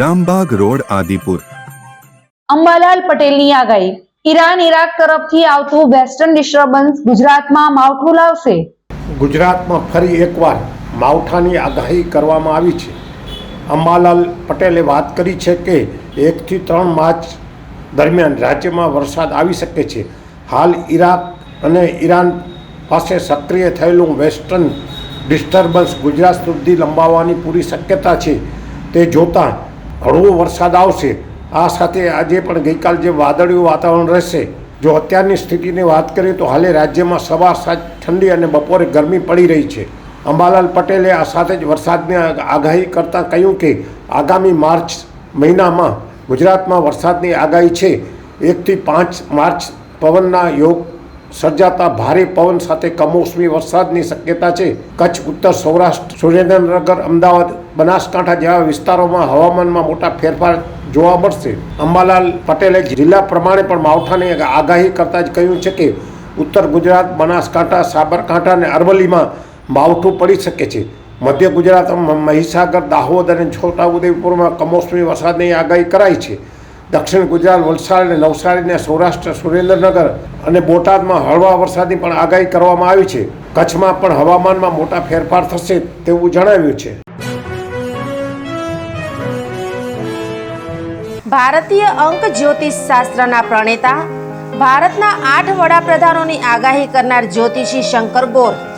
Rambag road Adipur. Ambalal પટેલની આગાહી. Iran Iraq તરફથી આવતું વેસ્ટર્ન ડિસ્ટર્બન્સ ગુજરાતમાં માવઠું લાવશે. ગુજરાતમાં ફરી એકવાર માવઠાની આગાહી કરવામાં આવી છે. અંબાલાલ પટેલે વાત કરી છે કે એકથી ત્રણ માર્ચ દરમિયાન રાજ્યમાં વરસાદ આવી શકે છે. હાલ ઈરાક અને ઈરાન પાસે સક્રિય થયેલું વેસ્ટર્ન ડિસ્ટર્બન્સ ગુજરાત સુધી લંબાવવાની પૂરી શક્યતા છે. તે જોતાં હળવો વરસાદ આવશે, આ સાથે આજે પણ ગઈકાલ જે વાદળિયું વાતાવરણ રહેશે, જો અત્યારની સ્થિતિની વાત કરીએ તો હાલે રાજ્યમાં સવાર સાંજ ઠંડી અને બપોરે ગરમી પડી રહી છે. અંબાલાલ પટેલે આ સાથે જ વરસાદની આગાહી કરતાં કહ્યું કે આગામી માર્ચ મહિનામાં ગુજરાતમાં વરસાદની આગાહી છે. એકથી પાંચ માર્ચ પવનના યોગ સર્જાતા ભારે પવન સાથે કમોસમી વરસાદની શક્યતા છે. કચ્છ, ઉત્તર સૌરાષ્ટ્ર, સુરેન્દ્રનગર, અમદાવાદ, બનાસકાંઠા જેવા વિસ્તારોમાં હવામાનમાં મોટા ફેરફાર જોવા મળશે. અંબાલાલ પટેલે જિલ્લા પ્રમાણે પણ માવઠાની આગાહી કરતાં જ કહ્યું છે કે, ઉત્તર ગુજરાત, બનાસકાંઠા, સાબરકાંઠા અને અરવલ્લીમાં માવઠું પડી શકે છે. મધ્ય ગુજરાતમાં મહીસાગર, દાહોદ અને છોટાઉદેપુરમાં કમોસમી વરસાદની આગાહી કરાઈ છે. દક્ષિણ ગુજરાત, વલસાડ અને નવસારી અને સૌરાષ્ટ્ર, સુરેન્દ્રનગર અને બોટાદમાં હળવા વરસાદની પણ આગાહી કરવામાં આવી છે. કચ્છમાં પણ હવામાનમાં મોટા ફેરફાર થશે તેવું જણાવ્યું છે. ભારતીય અંક જ્યોતિષ શાસ્ત્રના પ્રણેતા, ભારતના આઠ વડાપ્રધાનોની આગાહી કરનાર જ્યોતિષી શંકર ગોર